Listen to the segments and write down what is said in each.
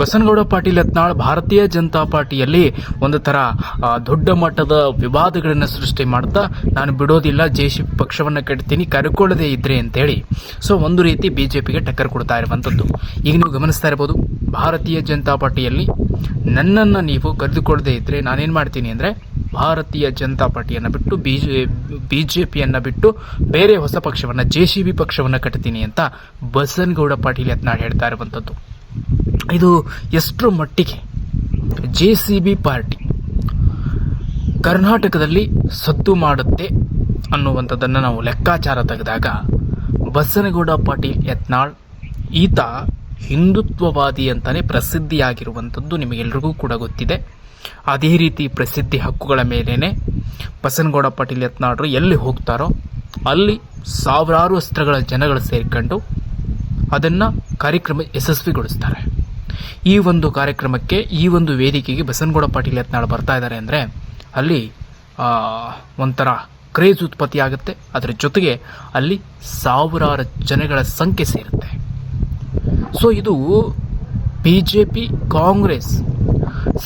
ಬಸನಗೌಡ ಪಾಟೀಲ್ ಯತ್ನಾಳ್ ಭಾರತೀಯ ಜನತಾ ಪಾರ್ಟಿಯಲ್ಲಿ ಒಂದು ಥರ ದೊಡ್ಡ ಮಟ್ಟದ ವಿವಾದಗಳನ್ನು ಸೃಷ್ಟಿ ಮಾಡ್ತಾ ನಾನು ಬಿಡೋದಿಲ್ಲ ಜೆಸಿ ಪಕ್ಷವನ್ನು ಕಟ್ತೀನಿ ಕರ್ಕೊಳ್ಳದೆ ಇದ್ರೆ ಅಂತೇಳಿ. ಸೊ ಒಂದು ರೀತಿ ಬಿಜೆಪಿಗೆ ಟಕ್ಕರ್ ಕೊಡ್ತಾ ಇರುವಂತದ್ದು ಈಗ ನೀವು ಗಮನಿಸ್ತಾ ಇರಬಹುದು ಭಾರತೀಯ ಜನತಾ ಪಾರ್ಟಿಯಲ್ಲಿ ನನ್ನನ್ನು ನೀವು ಕರೆದುಕೊಳ್ಳದೆ ಇದ್ರೆ ನಾನೇನು ಮಾಡ್ತೀನಿ ಅಂದ್ರೆ ಭಾರತೀಯ ಜನತಾ ಪಾರ್ಟಿಯನ್ನು ಬಿಟ್ಟು, ಬಿಜೆ ಪಿಯನ್ನು ಬಿಟ್ಟು ಬೇರೆ ಹೊಸ ಪಕ್ಷವನ್ನು, ಜೆ ಸಿ ಬಿ ಪಕ್ಷವನ್ನು ಕಟ್ತೀನಿ ಅಂತ ಬಸನಗೌಡ ಪಾಟೀಲ್ ಯತ್ನಾಳ್ ಹೇಳ್ತಾ ಇರುವಂಥದ್ದು. ಇದು ಎಷ್ಟರ ಮಟ್ಟಿಗೆ? ಜೆ ಸಿ ಬಿ ಪಾರ್ಟಿ ಕರ್ನಾಟಕದಲ್ಲಿ ಸದ್ದು ಮಾಡುತ್ತೆ ಅನ್ನುವಂಥದ್ದನ್ನು ನಾವು ಲೆಕ್ಕಾಚಾರ ತೆಗೆದಾಗ ಬಸನಗೌಡ ಪಾಟೀಲ್ ಯತ್ನಾಳ್ ಈತ ಹಿಂದುತ್ವವಾದಿ ಅಂತಲೇ ಪ್ರಸಿದ್ಧಿಯಾಗಿರುವಂಥದ್ದು ನಿಮಗೆಲ್ರಿಗೂ ಕೂಡ ಗೊತ್ತಿದೆ. ಅದೇ ರೀತಿ ಪ್ರಸಿದ್ಧಿ ಹಕ್ಕುಗಳ ಮೇಲೇ ಬಸನಗೌಡ ಪಾಟೀಲ್ ಯತ್ನಾಳ್ರು ಎಲ್ಲಿ ಹೋಗ್ತಾರೋ ಅಲ್ಲಿ ಸಾವಿರಾರು ಅಸ್ತ್ರಗಳ ಜನಗಳು ಸೇರಿಕೊಂಡು ಅದನ್ನು ಕಾರ್ಯಕ್ರಮ ಯಶಸ್ವಿಗೊಳಿಸ್ತಾರೆ. ಈ ಒಂದು ಕಾರ್ಯಕ್ರಮಕ್ಕೆ, ಈ ಒಂದು ವೇದಿಕೆಗೆ ಬಸನಗೌಡ ಪಾಟೀಲ್ ಯತ್ನಾಳ್ ಬರ್ತಾ ಇದ್ದಾರೆ ಅಂದರೆ ಅಲ್ಲಿ ಒಂಥರ ಕ್ರೇಜ್ ಉತ್ಪತ್ತಿಯಾಗುತ್ತೆ. ಅದರ ಜೊತೆಗೆ ಅಲ್ಲಿ ಸಾವಿರಾರು ಜನಗಳ ಸಂಖ್ಯೆ ಸೇರುತ್ತೆ. ಸೊ ಇದು ಬಿ ಜೆ ಪಿ ಕಾಂಗ್ರೆಸ್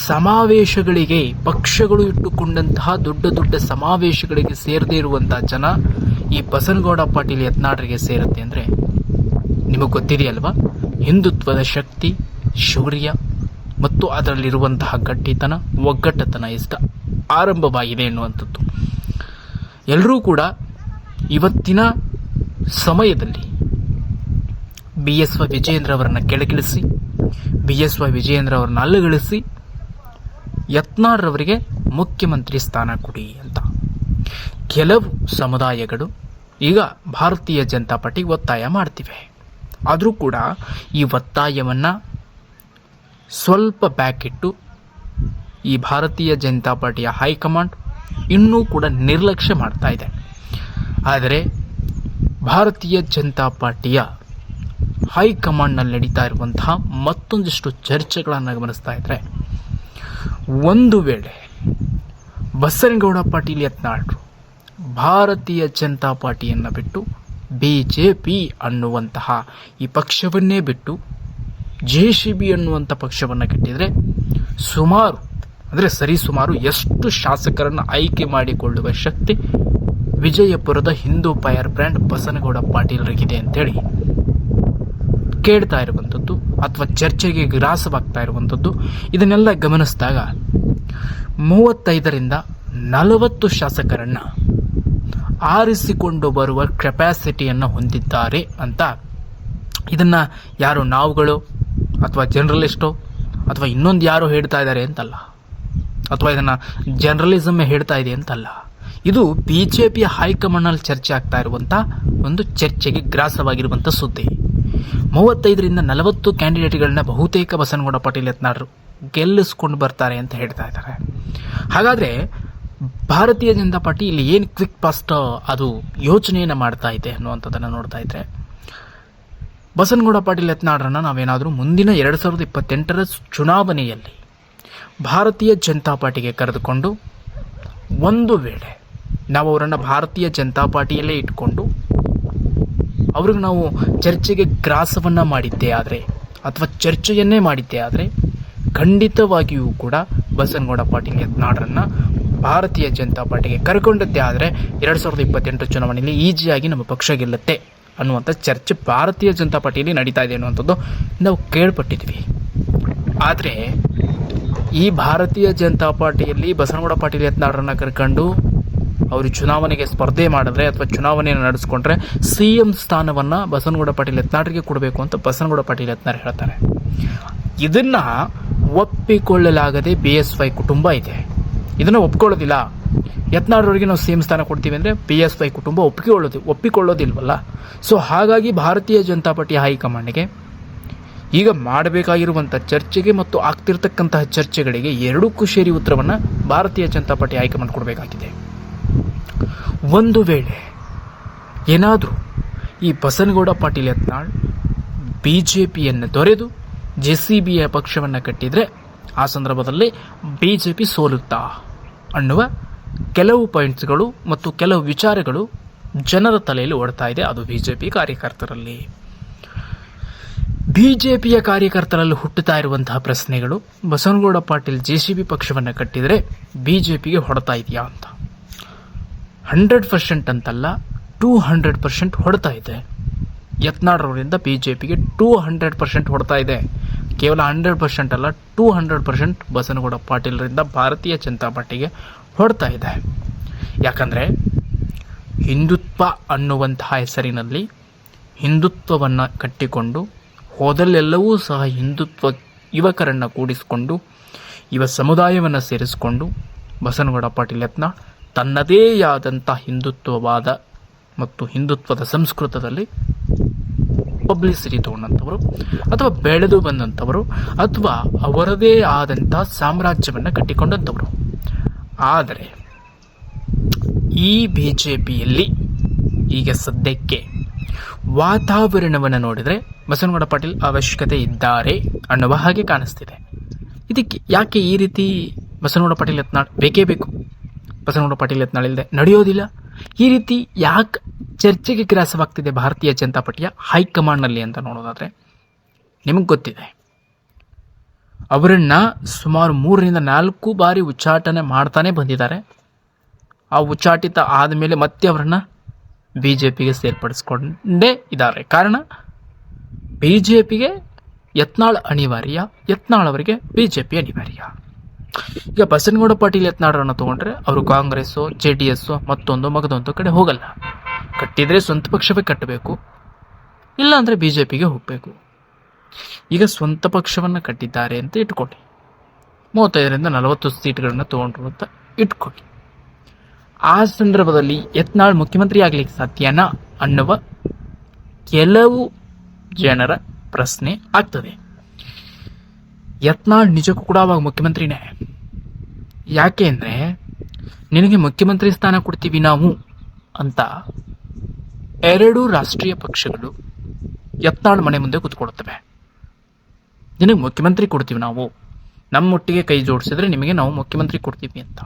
ಸಮಾವೇಶಗಳಿಗೆ, ಪಕ್ಷಗಳು ಇಟ್ಟುಕೊಂಡಂತಹ ದೊಡ್ಡ ದೊಡ್ಡ ಸಮಾವೇಶಗಳಿಗೆ ಸೇರದೇ ಇರುವಂತಹ ಜನ ಈ ಬಸನಗೌಡ ಪಾಟೀಲ್ ಯತ್ನಾಳರಿಗೆ ಸೇರುತ್ತೆ ಅಂದರೆ ನಿಮಗೆ ಗೊತ್ತಿದೆಯಲ್ವಾ? ಹಿಂದುತ್ವದ ಶಕ್ತಿ ಶೌರ್ಯ ಮತ್ತು ಅದರಲ್ಲಿರುವಂತಹ ಗಟ್ಟಿತನ, ಒಗ್ಗಟ್ಟತನ ಇಷ್ಟ. ಆರಂಭವಾಗಿದೆ ಎನ್ನುವಂಥದ್ದು. ಎಲ್ಲರೂ ಕೂಡ ಇವತ್ತಿನ ಸಮಯದಲ್ಲಿ ಬಿ ಎಸ್ ವೈ ವಿಜಯೇಂದ್ರ ಅವರನ್ನು ಕೆಳಗಿಳಿಸಿ, ಬಿ ಎಸ್ ವೈ ವಿಜಯೇಂದ್ರ ಅವರನ್ನು ಅಲ್ಲಗಳಿಸಿ ಯತ್ನಾರ್ರವರಿಗೆ ಮುಖ್ಯಮಂತ್ರಿ ಸ್ಥಾನ ಕೊಡಿ ಅಂತ. ಕೆಲವು ಸಮುದಾಯಗಳು ಈಗ ಭಾರತೀಯ ಜನತಾ ಪಾರ್ಟಿಗೆ ಒತ್ತಾಯ ಮಾಡ್ತಿವೆ. ಆದರೂ ಕೂಡ ಈ ಒತ್ತಾಯವನ್ನು ಸ್ವಲ್ಪ ಬ್ಯಾಕ್ ಇಟ್ಟು ಈ ಭಾರತೀಯ ಜನತಾ ಪಾರ್ಟಿಯ ಹೈಕಮಾಂಡ್ ಇನ್ನೂ ಕೂಡ ನಿರ್ಲಕ್ಷ್ಯ ಮಾಡ್ತಾ ಇದೆ. ಆದರೆ ಭಾರತೀಯ ಜನತಾ ಪಾರ್ಟಿಯ ಹೈಕಮಾಂಡ್ನಲ್ಲಿ ನಡೀತಾ ಇರುವಂತಹ ಮತ್ತೊಂದಿಷ್ಟು ಚರ್ಚೆಗಳನ್ನು ಗಮನಿಸ್ತಾ ಇದ್ದರೆ ಒಂದು ವೇಳೆ ಬಸನಗೌಡ ಪಾಟೀಲ್ ಯತ್ನಾಳ್ರು ಭಾರತೀಯ ಜನತಾ ಪಾರ್ಟಿಯನ್ನು ಬಿಟ್ಟು ಬಿ ಜೆ ಪಿ ಅನ್ನುವಂತಹ ಈ ಪಕ್ಷವನ್ನೇ ಬಿಟ್ಟು ಜೆ ಸಿ ಬಿ ಅನ್ನುವಂಥ ಪಕ್ಷವನ್ನು ಕಟ್ಟಿದರೆ ಸುಮಾರು, ಅಂದರೆ ಸರಿಸುಮಾರು ಎಷ್ಟು ಶಾಸಕರನ್ನು ಆಯ್ಕೆ ಮಾಡಿಕೊಳ್ಳುವ ಶಕ್ತಿ ವಿಜಯಪುರದ ಹಿಂದೂ ಫೈರ್ ಬ್ರ್ಯಾಂಡ್ ಬಸನಗೌಡ ಪಾಟೀಲರಿಗಿದೆ ಅಂತೇಳಿ ಕೇಳ್ತಾ ಇರುವಂಥದ್ದು ಅಥವಾ ಚರ್ಚೆಗೆ ಗ್ರಾಸವಾಗ್ತಾ ಇರುವಂಥದ್ದು ಇದನ್ನೆಲ್ಲ ಗಮನಿಸಿದಾಗ ಮೂವತ್ತೈದರಿಂದ ನಲವತ್ತು ಶಾಸಕರನ್ನು ಆರಿಸಿಕೊಂಡು ಬರುವ ಕೆಪ್ಯಾಸಿಟಿಯನ್ನು ಹೊಂದಿದ್ದಾರೆ ಅಂತ. ಇದನ್ನು ಯಾರು, ನಾವುಗಳು ಅಥವಾ ಜನರಲಿಸ್ಟೋ ಅಥವಾ ಇನ್ನೊಂದು ಯಾರೋ ಹೇಳ್ತಾ ಇದ್ದಾರೆ ಅಂತಲ್ಲ. ಅಥವಾ ಇದನ್ನು ಜರ್ನಲಿಸಮ್ ಹೇಳ್ತಾ ಇದೆ ಅಂತಲ್ಲ. ಇದು ಬಿ ಜೆ ಪಿಯ ಹೈಕಮಾಂಡ್ನಲ್ಲಿ ಚರ್ಚೆ ಆಗ್ತಾ ಇರುವಂಥ ಒಂದು ಚರ್ಚೆಗೆ ಗ್ರಾಸವಾಗಿರುವಂಥ ಸುದ್ದಿ. ಮೂವತ್ತೈದರಿಂದ ನಲವತ್ತು ಕ್ಯಾಂಡಿಡೇಟ್ಗಳನ್ನ ಬಹುತೇಕ ಬಸನಗೌಡ ಪಾಟೀಲ್ ಯತ್ನಾಳರು ಗೆಲ್ಲಿಸ್ಕೊಂಡು ಬರ್ತಾರೆ ಅಂತ ಹೇಳ್ತಾ ಇದ್ದಾರೆ. ಹಾಗಾದರೆ ಭಾರತೀಯ ಜನತಾ ಪಾರ್ಟಿ ಇಲ್ಲಿ ಏನು ಕ್ವಿಕ್ ಪಾಸ್ಟ್ ಅದು ಯೋಚನೆಯನ್ನು ಮಾಡ್ತಾ ಇದೆ ಅನ್ನುವಂಥದ್ದನ್ನು ನೋಡ್ತಾ ಇದ್ರೆ ಬಸನಗೌಡ ಪಾಟೀಲ್ ಯತ್ನಾಳರನ್ನ ನಾವೇನಾದರೂ ಮುಂದಿನ ಎರಡು ಸಾವಿರದ ಇಪ್ಪತ್ತೆಂಟರ ಚುನಾವಣೆಯಲ್ಲಿ ಭಾರತೀಯ ಜನತಾ ಪಾರ್ಟಿಗೆ ಕರೆದುಕೊಂಡು ಒಂದು ವೇಳೆ ನಾವು ಅವರನ್ನು ಭಾರತೀಯ ಜನತಾ ಪಾರ್ಟಿಯಲ್ಲೇ ಇಟ್ಕೊಂಡು ಅವ್ರಿಗೆ ನಾವು ಚರ್ಚೆಗೆ ಗ್ರಾಸವನ್ನು ಮಾಡಿದ್ದೇ ಆದರೆ ಅಥವಾ ಚರ್ಚೆಯನ್ನೇ ಮಾಡಿದ್ದೇ ಆದರೆ ಖಂಡಿತವಾಗಿಯೂ ಕೂಡ ಬಸನಗೌಡ ಪಾಟೀಲ್ ಯತ್ನಾಳರನ್ನ ಭಾರತೀಯ ಜನತಾ ಪಾರ್ಟಿಗೆ ಕರ್ಕೊಂಡದ್ದೇ ಆದರೆ ಎರಡು ಸಾವಿರದ ಇಪ್ಪತ್ತೆಂಟರ ಚುನಾವಣೆಯಲ್ಲಿ ಈಜಿಯಾಗಿ ನಮ್ಮ ಪಕ್ಷ ಗೆಲ್ಲುತ್ತೆ. ಅನ್ನುವಂಥ ಚರ್ಚೆ ಭಾರತೀಯ ಜನತಾ ಪಾರ್ಟಿಯಲ್ಲಿ ನಡೀತಾ ಇದೆ ಅನ್ನುವಂಥದ್ದು ನಾವು ಕೇಳ್ಪಟ್ಟಿದ್ವಿ. ಆದರೆ ಈ ಭಾರತೀಯ ಜನತಾ ಪಾರ್ಟಿಯಲ್ಲಿ ಬಸನಗೌಡ ಪಾಟೀಲ್ ಯತ್ನಾಳರನ್ನ ಕರ್ಕೊಂಡು ಅವರು ಚುನಾವಣೆಗೆ ಸ್ಪರ್ಧೆ ಮಾಡಿದ್ರೆ ಅಥವಾ ಚುನಾವಣೆಯನ್ನು ನಡೆಸ್ಕೊಂಡ್ರೆ ಸಿ ಎಂ ಸ್ಥಾನವನ್ನು ಬಸನಗೌಡ ಪಾಟೀಲ್ ಯತ್ನಾಳ್ರಿಗೆ ಕೊಡಬೇಕು ಅಂತ ಬಸನಗೌಡ ಪಾಟೀಲ್ ಯತ್ನಾಳ್ ಹೇಳ್ತಾರೆ. ಇದನ್ನು ಒಪ್ಪಿಕೊಳ್ಳಲಾಗದೆ ಬಿ ಎಸ್ ವೈ ಕುಟುಂಬ ಇದೆ. ಇದನ್ನು ಒಪ್ಕೊಳ್ಳೋದಿಲ್ಲ. ಯತ್ನಾಳ್ರವರಿಗೆ ನಾವು ಸೇಮ್ ಸ್ಥಾನ ಕೊಡ್ತೀವಿ ಅಂದರೆ ಪಿ ಎಸ್ ವೈ ಕುಟುಂಬ ಒಪ್ಪಿಕೊಳ್ಳೋದು, ಒಪ್ಪಿಕೊಳ್ಳೋದಿಲ್ವಲ್ಲ? ಸೊ ಹಾಗಾಗಿ ಭಾರತೀಯ ಜನತಾ ಪಾರ್ಟಿ ಹೈಕಮಾಂಡ್ಗೆ ಈಗ ಮಾಡಬೇಕಾಗಿರುವಂಥ ಚರ್ಚೆಗೆ ಮತ್ತು ಆಗ್ತಿರ್ತಕ್ಕಂತಹ ಚರ್ಚೆಗಳಿಗೆ ಎರಡಕ್ಕೂ ಸೇರಿ ಉತ್ತರವನ್ನು ಭಾರತೀಯ ಜನತಾ ಪಾರ್ಟಿ ಹೈಕಮಾಂಡ್ ಕೊಡಬೇಕಾಗಿದೆ. ಒಂದು ವೇಳೆ ಏನಾದರೂ ಈ ಬಸನಗೌಡ ಪಾಟೀಲ್ ಯತ್ನಾಳ್ ಬಿ ಜೆ ಪಿಯನ್ನು ತೊರೆದು ಜೆ ಸಿ ಬಿಯ ಪಕ್ಷವನ್ನು ಕಟ್ಟಿದರೆ ಆ ಸಂದರ್ಭದಲ್ಲಿ ಬಿ ಜೆ ಪಿ ಸೋಲುತ್ತಾ ಅನ್ನುವ ಕೆಲವು ಪಾಯಿಂಟ್ಸ್ಗಳು ಮತ್ತು ಕೆಲವು ವಿಚಾರಗಳು ಜನರ ತಲೆಯಲ್ಲಿ ಓಡ್ತಾ ಇದೆ. ಅದು ಬಿ ಜೆ ಪಿ ಕಾರ್ಯಕರ್ತರಲ್ಲಿ. ಪಿಯ ಕಾರ್ಯಕರ್ತರಲ್ಲಿ ಹುಟ್ಟುತ್ತಾ ಇರುವಂತಹ ಪ್ರಶ್ನೆಗಳು, ಬಸವನಗೌಡ ಪಾಟೀಲ್ ಜೆಸಿಬಿ ಪಕ್ಷವನ್ನು ಕಟ್ಟಿದರೆ ಬಿ ಜೆ ಪಿಗೆ ಹೊಡೆತಾ ಇದೆಯಾ ಅಂತ. ಹಂಡ್ರೆಡ್ ಪರ್ಸೆಂಟ್ ಅಂತಲ್ಲ, ಟೂ ಹಂಡ್ರೆಡ್ ಪರ್ಸೆಂಟ್ ಹೊಡ್ತಾ ಇದೆ. ಯತ್ನಾಡ್ರವರಿಂದ ಬಿ ಜೆ ಪಿಗೆ ಟೂ ಹಂಡ್ರೆಡ್ ಪರ್ಸೆಂಟ್ ಹೊಡ್ತಾ ಇದೆ. ಕೇವಲ ಹಂಡ್ರೆಡ್ ಪರ್ಸೆಂಟ್ ಅಲ್ಲ, ಟೂ ಹಂಡ್ರೆಡ್ ಪರ್ಸೆಂಟ್ ಬಸನಗೌಡ ಪಾಟೀಲರಿಂದ ಭಾರತೀಯ ಜನತಾ ಪಾರ್ಟಿಗೆ ಹೊಡ್ತಾ ಇದೆ. ಯಾಕಂದರೆ ಹಿಂದುತ್ವ ಅನ್ನುವಂತಹ ಹೆಸರಿನಲ್ಲಿ ಹಿಂದುತ್ವವನ್ನು ಕಟ್ಟಿಕೊಂಡು ಹೋದಲ್ಲೆಲ್ಲವೂ ಸಹ ಹಿಂದುತ್ವ ಯುವಕರನ್ನು ಕೂಡಿಸಿಕೊಂಡು, ಯುವ ಸಮುದಾಯವನ್ನು ಸೇರಿಸಿಕೊಂಡು ಬಸನಗೌಡ ಪಾಟೀಲ್ ಯತ್ನ ತನ್ನದೇ ಆದಂಥ ಹಿಂದುತ್ವವಾದ ಮತ್ತು ಹಿಂದುತ್ವದ ಸಂಸ್ಕೃತದಲ್ಲಿ ಪಬ್ಲಿಸಿಟಿ ತಗೊಂಡಂಥವರು ಅಥವಾ ಬೆಳೆದು ಬಂದಂಥವರು ಅಥವಾ ಅವರದೇ ಆದಂಥ ಸಾಮ್ರಾಜ್ಯವನ್ನು ಕಟ್ಟಿಕೊಂಡಂಥವರು. ಆದರೆ ಈ ಬಿ ಜೆ ಪಿಯಲ್ಲಿ ಈಗ ಸದ್ಯಕ್ಕೆ ವಾತಾವರಣವನ್ನು ನೋಡಿದರೆ ಬಸವನಗೌಡ ಪಾಟೀಲ್ ಅವಶ್ಯಕತೆ ಇದ್ದಾರೆ ಅನ್ನುವ ಹಾಗೆ ಕಾಣಿಸ್ತಿದೆ. ಇದಕ್ಕೆ ಯಾಕೆ ಈ ರೀತಿ ಬಸವನಗೌಡ ಪಾಟೀಲ್ ಯತ್ನಾಳ್ ಬೇಕೇ ಬೇಕು? ಬಸವನಗೌಡ ಪಾಟೀಲ್ ಯತ್ನಾಳ್ ಇಲ್ಲದೆ ನಡೆಯೋದಿಲ್ಲ. ಈ ರೀತಿ ಯಾಕೆ ಚರ್ಚೆಗೆ ಗ್ರಾಸವಾಗ್ತಿದೆ ಭಾರತೀಯ ಜನತಾ ಪಾರ್ಟಿಯ ಹೈಕಮಾಂಡ್ನಲ್ಲಿ ಅಂತ ನೋಡೋದಾದರೆ ನಿಮಗೆ ಗೊತ್ತಿದೆ. ಅವರನ್ನ ಸುಮಾರು ಮೂರರಿಂದ ನಾಲ್ಕು ಬಾರಿ ಉಚ್ಚಾಟನೆ ಮಾಡ್ತಾನೆ ಬಂದಿದ್ದಾರೆ. ಆ ಉಚ್ಚಾಟಿತ ಆದಮೇಲೆ ಮತ್ತೆ ಅವರನ್ನು ಬಿ ಜೆ ಪಿಗೆ ಸೇರ್ಪಡಿಸ್ಕೊಂಡೇ ಇದ್ದಾರೆ. ಕಾರಣ ಬಿ ಜೆ ಪಿಗೆ ಯತ್ನಾಳ್ ಅನಿವಾರ್ಯ, ಯತ್ನಾಳ್ ಅವರಿಗೆ ಬಿ ಜೆ ಪಿ ಅನಿವಾರ್ಯ. ಈಗ ಬಸನಗೌಡ ಪಾಟೀಲ್ ಯತ್ನಾಳರನ್ನು ತಗೊಂಡ್ರೆ ಅವರು ಕಾಂಗ್ರೆಸ್ಸು, ಜೆ ಡಿ ಎಸ್ಸು ಮತ್ತೊಂದು ಮಗದೊಂದು ಕಡೆ ಹೋಗಲ್ಲ. ಕಟ್ಟಿದ್ರೆ ಸ್ವಂತ ಪಕ್ಷವೇ ಕಟ್ಟಬೇಕು. ಇಲ್ಲಾಂದರೆ ಬಿ ಜೆ ಪಿಗೆ ಹೋಗಬೇಕು. ಈಗ ಸ್ವಂತ ಪಕ್ಷವನ್ನು ಕಟ್ಟಿದ್ದಾರೆ ಅಂತ ಇಟ್ಕೊಳ್ಳಿ. ಮೂವತ್ತೈದರಿಂದ ನಲವತ್ತು ಸೀಟ್ಗಳನ್ನ ತಗೊಂಡ್ರು ಅಂತ ಇಟ್ಕೊಳ್ಳಿ. ಆ ಸಂದರ್ಭದಲ್ಲಿ ಯತ್ನಾಳ್ ಮುಖ್ಯಮಂತ್ರಿ ಆಗ್ಲಿಕ್ಕೆ ಸಾಧ್ಯನಾ ಅನ್ನುವ ಕೆಲವು ಜನರ ಪ್ರಶ್ನೆ ಆಗ್ತದೆ. ಯತ್ನಾಳ್ ನಿಜಕ್ಕೂ ಕೂಡ ಅವಾಗ ಮುಖ್ಯಮಂತ್ರಿನೇ. ಯಾಕೆ ಅಂದರೆ, ನಿನಗೆ ಮುಖ್ಯಮಂತ್ರಿ ಸ್ಥಾನ ಕೊಡ್ತೀವಿ ನಾವು ಅಂತ ಎರಡು ರಾಷ್ಟ್ರೀಯ ಪಕ್ಷಗಳು ಯತ್ನಾಳ್ ಮನೆ ಮುಂದೆ ಕೂತ್ಕೊಳ್ತವೆ. ನಿನಗೆ ಮುಖ್ಯಮಂತ್ರಿ ಕೊಡ್ತೀವಿ ನಾವು. ನಮ್ಮೊಟ್ಟಿಗೆ ಕೈ ಜೋಡಿಸಿದ್ರೆ ನಿಮಗೆ ನಾವು ಮುಖ್ಯಮಂತ್ರಿ ಕೊಡ್ತೀವಿ ಅಂತ.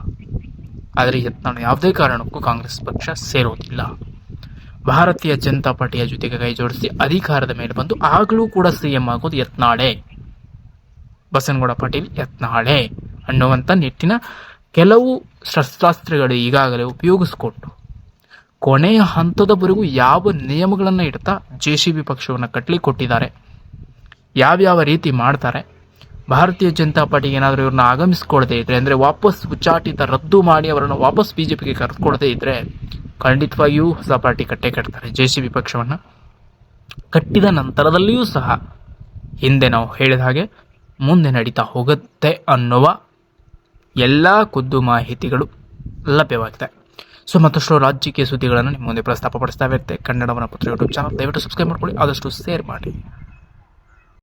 ಆದರೆ ಯತ್ನಾಳ್ ಯಾವುದೇ ಕಾರಣಕ್ಕೂ ಕಾಂಗ್ರೆಸ್ ಪಕ್ಷ ಸೇರೋದಿಲ್ಲ. ಭಾರತೀಯ ಜನತಾ ಪಾರ್ಟಿಯ ಜೊತೆಗೆ ಕೈ ಜೋಡಿಸಿ ಅಧಿಕಾರದ ಮೇಲೆ ಬಂದು ಆಗಲೂ ಕೂಡ ಸಿಎಂ ಆಗೋದು ಯತ್ನಾಳೆ. ಬಸನಗೌಡ ಪಾಟೀಲ್ ಯತ್ನಾಳೆ. ಅನ್ನುವಂಥ ನಿಟ್ಟಿನ ಕೆಲವು ಶಸ್ತ್ರಾಸ್ತ್ರಗಳು ಈಗಾಗಲೇ ಉಪಯೋಗಿಸ್ಕೊಟ್ಟು ಕೊನೆಯ ಹಂತದವರೆಗೂ ಯಾವ ನಿಯಮಗಳನ್ನು ಇಡ್ತಾ ಜೆ ಸಿ ಬಿ ಪಕ್ಷವನ್ನು ಕಟ್ಟಲಿ ಕೊಟ್ಟಿದ್ದಾರೆ. ಯಾವ್ಯಾವ ರೀತಿ ಮಾಡ್ತಾರೆ? ಭಾರತೀಯ ಜನತಾ ಪಾರ್ಟಿಗೆ ಏನಾದರೂ ಇವ್ರನ್ನ ಆಗಮಿಸ್ಕೊಳ್ದೇ ಇದ್ರೆ, ಅಂದರೆ ವಾಪಸ್ ಉಚ್ಚಾಟಿತ ರದ್ದು ಮಾಡಿ ಅವರನ್ನು ವಾಪಸ್ ಬಿ ಜೆ ಪಿಗೆ ಕರೆದುಕೊಳ್ದೇ ಇದ್ರೆ ಖಂಡಿತವಾಗಿಯೂ ಹೊಸ ಪಾರ್ಟಿ ಕಟ್ಟೆ ಕಟ್ತಾರೆ ಜೆ ಸಿ ಬಿ ಪಕ್ಷವನ್ನು. ಕಟ್ಟಿದ ನಂತರದಲ್ಲಿಯೂ ಸಹ ಹಿಂದೆ ನಾವು ಹೇಳಿದ ಹಾಗೆ ಮುಂದೆ ನಡೀತಾ ಹೋಗುತ್ತೆ ಅನ್ನುವ ಎಲ್ಲ ಖುದ್ದು ಮಾಹಿತಿಗಳು ಲಭ್ಯವಾಗಿದೆ. ಸೊ ಮತ್ತಷ್ಟು ರಾಜಕೀಯ ಸುದ್ದಿಗಳನ್ನು ನಿಮ್ಮ ಮುಂದೆ ಪ್ರಸ್ತಾಪ ಪಡಿಸ್ತಾ ಇರುತ್ತೆ ಕನ್ನಡವನ ಪತ್ರ ಯೂಟ್ಯೂಬ್ ಚಾನಲ್ ದಯವಿಟ್ಟು ಸಬ್ಸ್ಕ್ರೈಬ್ ಮಾಡ್ಕೊಳ್ಳಿ, ಆದಷ್ಟು ಶೇರ್ ಮಾಡಿ.